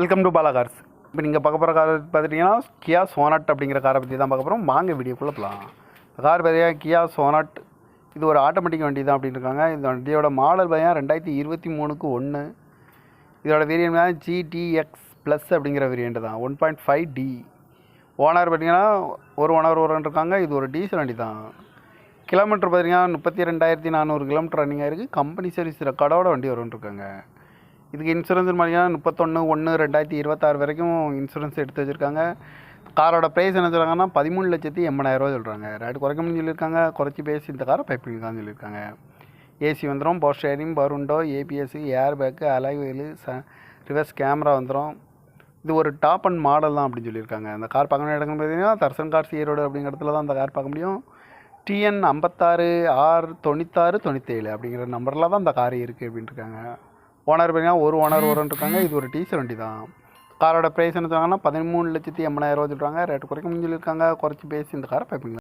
Welcome to Bala cars இப்போ நீங்கள் பார்க்க போகிற கார் பார்த்துட்டிங்கன்னா கியா சோனாட் அப்படிங்கிற காரை பற்றி தான் பார்க்க போகிறோம் வாங்க வீடியோக்குள்ளே போகலாம் கார் பார்த்தீங்கன்னா கியா சோனாட் இது ஒரு ஆட்டோமேட்டிக் வண்டி தான் அப்படின்னு இருக்காங்க. இந்த வண்டியோட மாடல் பார்த்தீங்கன்னா ரெண்டாயிரத்தி இருபத்தி மூணுக்கு ஒன்று இதோட வேரியன்ட் தான் ஜிடிஎக்ஸ் ப்ளஸ் அப்படிங்கிற வேரியண்ட் தான். One point five D owner பார்த்தீங்கன்னா ஒரு ஓனர் ஓரன் இருக்காங்க. இது ஒரு டீசல் வண்டி தான். கிலோமீட்டர் பார்த்தீங்கன்னா முப்பத்தி ரெண்டாயிரத்தி நானூறு கிலோமீட்டர் ரன்னிங் ஆகிருக்கு கம்பெனி சர்வீஸ் ரெக்கார்டோட வண்டி வரும்னு இருக்காங்க. இதுக்கு இன்சூரன்ஸ் பார்த்தீங்கன்னா முப்பத்தொன்று ஒன்று ரெண்டாயிரத்தி இருபத்தாறு வரைக்கும் இன்சூரன்ஸ் எடுத்து வச்சுருக்காங்க. காரோட ப்ரைஸ் என்ன சொல்கிறாங்கன்னா பதிமூணு லட்சத்தி எண்பதாயிரரூவா சொல்கிறாங்க ரேட் குறைக்கணும்னு சொல்லியிருக்காங்க. குறைச்சி பேசி இந்த காரை பைப் பண்ணியிருக்கான்னு சொல்லியிருக்காங்க. ஏசி வந்துடும் power steering power window ABS air bag alloy wheel ச ரிவர்ஸ் கேமரா வந்துடும் இது ஒரு டாப் அண்ட் மாடல் தான் அப்படின்னு சொல்லியிருக்காங்க. அந்த கார் பார்க்கணும் வேண்டிய இடங்கள் பார்த்தீங்கன்னா தர்சன் கார்ஸ் ஈரோடு அப்படிங்கிற இடத்துல தான் அந்த கார் பார்க்க முடியும். டிஎன் ஐம்பத்தாறு ஆர் தொண்ணூத்தாறு தொண்ணூற்றேழு அப்படிங்கிற நம்பரில் தான் அந்த கார் இருக்குது அப்படின்ட்டுருக்காங்க ஓனர் பார்த்தீங்கன்னா ஒரு ஓனர் ஒருன்னு இருக்காங்க இது ஒரு டீசல் வண்டி தான் காரோட ப்ரைஸ் என்ன சொல்கிறாங்கன்னா பதிமூணு லட்சத்தி எண்பதாயிரரூவா சொல்கிறாங்க ரேட்டு குறைக்க சொல்லியிருக்காங்க. குறைச்சி பேசி இந்த காரை பைப்பிங்க